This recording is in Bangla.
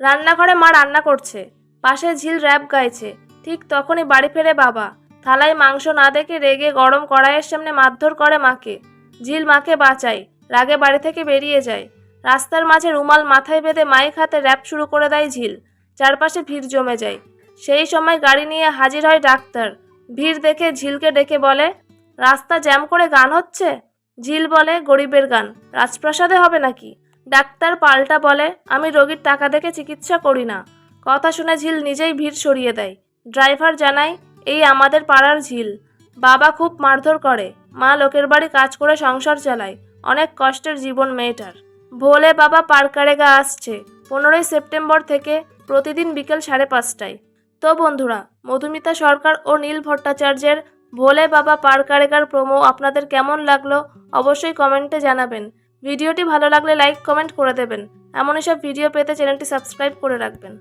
রান্নাঘরে মা রান্না করছে। পাশে ঝিল র্যাপ গাইছে। ঠিক তখনই বাড়ি ফেরে বাবা। থালায় মাংস না দেখে রেগে গরম কড়াইয়ের সামনে মারধর করে মাকে। ঝিল মাকে বাঁচায়, রাগে বাড়ি থেকে বেরিয়ে যায়। রাস্তার মাঝে রুমাল মাথায় বেঁধে মাইক হাতে র্যাপ শুরু করে দেয় ঝিল। চারপাশে ভিড় জমে যায়। সেই সময় গাড়ি নিয়ে হাজির হয় ডাক্তার। ভিড় দেখে ঝিলকে ডেকে বলে, রাস্তা জ্যাম করে গান হচ্ছে? ঝিল বলে, গরিবের গান। রাজপ্রাসাদে হবে নাকি? ডাক্তার পাল্টা বলে, আমি রোগীর টাকা দেখে চিকিৎসা করি না। কথা শুনে ঝিল নিজেই ভিড় সরিয়ে দেয়। ড্রাইভার জানায়, এই আমাদের পাড়ার ঝিল। বাবা খুব মারধর করে। মা লোকের বাড়ি কাজ করে সংসার চালায়। অনেক কষ্টের জীবন মেয়েটার। ভোলে বাবা পারকারেগা আসছে। পনেরোই সেপ্টেম্বর থেকে প্রতিদিন বিকেল সাড়ে পাঁচটায়। তো বন্ধুরা, মধুমিতা সরকার ও নীল ভট্টাচার্যের ভোলে বাবা পারকারেগার প্রোমো আপনাদের কেমন লাগল অবশ্যই কমেন্টে জানাবেন। ভিডিওটি ভালো লাগলে লাইক, কমেন্ট করে দেবেন। এমন সব ভিডিও পেতে চ্যানেলটি সাবস্ক্রাইব করে রাখবেন।